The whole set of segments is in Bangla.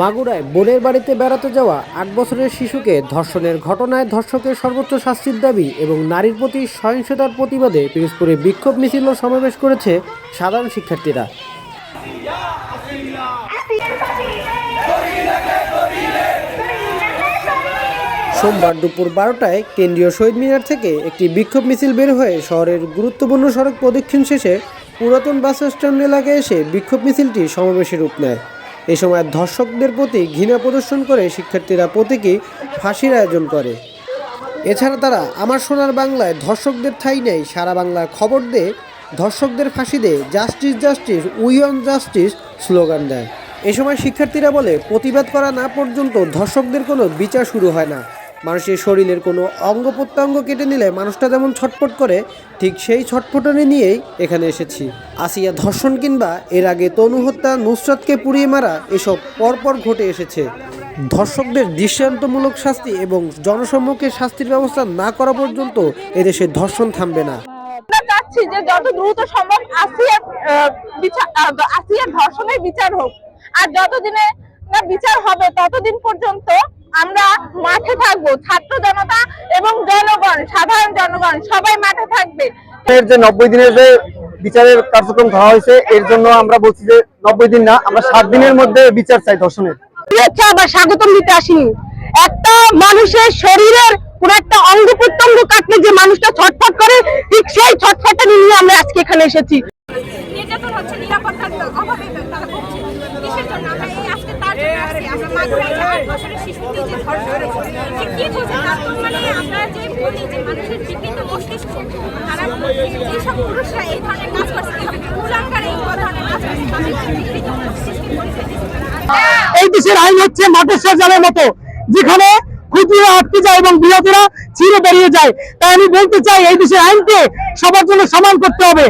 মাগুরায় বোনের বাড়িতে বেড়াতে যাওয়া আট বছরের শিশুকে ধর্ষণের ঘটনায় ধর্ষকের সর্বোচ্চ শাস্তির দাবি এবং নারীর প্রতি সহিংসতার প্রতিবাদে পিরোজপুরে বিক্ষোভ মিছিল সমাবেশ করেছে সাধারণ শিক্ষার্থীরা। সোমবার দুপুর বারোটায় কেন্দ্রীয় শহীদ মিনার থেকে একটি বিক্ষোভ মিছিল বের হয়ে শহরের গুরুত্বপূর্ণ সড়ক প্রদক্ষিণ শেষে পুরাতন বাস স্ট্যান্ড এলাকায় এসে বিক্ষোভ মিছিলটি সমাবেশে রূপ নেয়। এই সময় ধর্ষকদের প্রতি ঘৃণা প্রদর্শন করে শিক্ষার্থীরা প্রতীকে ফাঁসির আয়োজন করে। এছাড়া তারা আমার সোনার বাংলায় ধর্ষকদের ঠাই নেই, সারা বাংলার খবর দে ধর্ষকদের ফাঁসি দে justice justice we want justice slogan দেয়। এ সময় শিক্ষার্থীরা বলে, প্রতিবাদ করা না পর্যন্ত ধর্ষকদের কোনো বিচার শুরু হয় না। মানুষের শরীরের কোনো অঙ্গ প্রত্যঙ্গ কেটে নিলে মানুষটা যেমন ছটফট করে, ঠিক সেই ছটফটানি নিয়েই এখানে এসেছি। আসিয়া ধর্ষণ কিংবা এর আগে তনু হত্যা, নুসরাতকে পুড়িয়ে মারা, এসব পরপর ঘটে এসেছে। ধর্ষকদের দৃষ্টান্তমূলক শাস্তি এবং জনসম্মুখে শাস্তির ব্যবস্থা না করা পর্যন্ত এদেশে ধর্ষণ থামবে না। চাচ্ছি যে যত দ্রুত সম্ভব আসিয়ার আসিয়ার ধর্ষণের বিচার হোক। আর যতদিনে বিচার হবে, ততদিন পর্যন্ত আমরা মাঠে থাকব। ছাত্র জনতা এবং জনগণ সাধারণ জনগণ সবাই মাঠে থাকবে। এর যে নব্বই দিনের যে বিচারের কার্যক্রম ধরা হয়েছে এর জন্য আমরা বলছি যে নব্বই দিন না আমরা সাত দিনের মধ্যে বিচার চাই ধর্ষণের। শুভেচ্ছা বা স্বাগতম দিতে আসিনি। একটা মানুষের শরীরের কোন একটা অঙ্গ প্রত্যঙ্গ কাটলে যে মানুষটা ছটফট করে ঠিক সেই ছটফটা নিয়ে আমরা আজকে এখানে এসেছি নির্যাতন হচ্ছে নিরাপত্তার অভাবে তারা ভুগছে কিসের জন্য আমরা এই আজকে তার জন্য আসছি আমরা মাগুরায় যে আট বছরের শিশুটি যে ধর্ষণ হয়েছে কি বোঝে মানে আমরা যে বলি যে মানুষের জীবিত মস্তিষ্ক তারা যেসব পুরুষরা এই ধরনের কাজ করছে কুলাঙ্কার এই ধরনের কাজ করছে তাদের জীবিত মস্তিষ্কের পরিচয় এই দেশের আইন হচ্ছে মাদ্রাসা জালের মতো যেখানে ক্ষুদ্ররা আটকে যায় এবং বৃহতেরা ছিঁড়ে বেরিয়ে যায়। তাই আমি বলতে চাই এই দেশের আইনকে সবার জন্য সমান করতে হবে।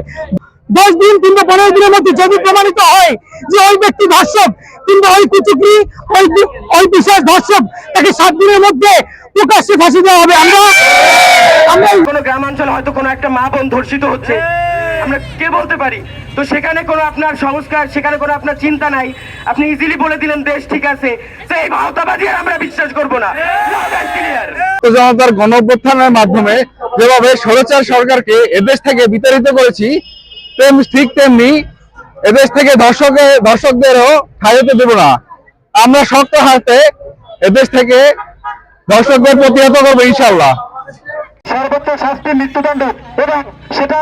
দশ দিন কিংবা পনেরো দিনের মধ্যে যদি প্রমাণিত হয় যে ওই ব্যক্তি ধর্ষক কিংবা ওই কুচুকরি ওই ওই বিশেষ ধর্ষক তাকে সাত দিনের মধ্যে প্রকাশ্যে ফাঁসি দেওয়া হবে। আমরা আমরা কোনো গ্রামাঞ্চলে হয়তো কোনো একটা মা বোন ধর্ষিত হচ্ছে। আমরা কে বলতে পারি? তো সেখানে কোনো আপনার সংস্কার সেখানে কোনো আপনার চিন্তা নাই। আপনি ইজিলি বলে দিলেন দেশ ঠিক আছে। তো এই ভাওতাবাদী আমরা বিশ্বাস করব না। জনতার গণ মাধ্যমে যেভাবে স্বৈরাচার সরকারকে এদেশ থেকে বিতাড়িত করেছি ঠিক তেমনি এদেশ থেকে দর্শকের দর্শকদেরও ঠাই দেব না। আমরা শক্ত হাতে এদেশ থেকে দর্শকদের প্রতিহত করব ইনশাল্লাহ সর্বোচ্চ শাস্তি মৃত্যুদণ্ড এবং সেটা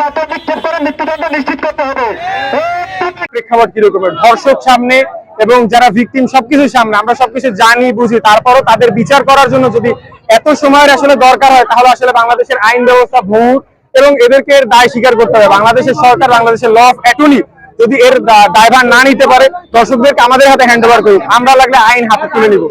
পাথর নিক্ষেপ করে মৃত্যুদণ্ড নিশ্চিত করতে হবে। প্রেক্ষাপট কিরকমের ধর্ষক সামনে এবং যারা ভিকটিম সবকিছু সামনে। আমরা সবকিছু জানি বুঝি। তারপরও তাদের বিচার করার জন্য যদি এত সময়ের আসলে দরকার হয় তাহলে আসলে বাংলাদেশের আইন ব্যবস্থা ভুল এবং এদেরকে এর দায় স্বীকার করতে হবে। বাংলাদেশের সরকার, বাংলাদেশের ল অফ অ্যাটর্নি যদি এর দায়ভার না নিতে পারে, দর্শকদেরকে আমাদের হাতে হ্যান্ড ওভার করি আমরা লাগলে আইন হাতে তুলে নিব।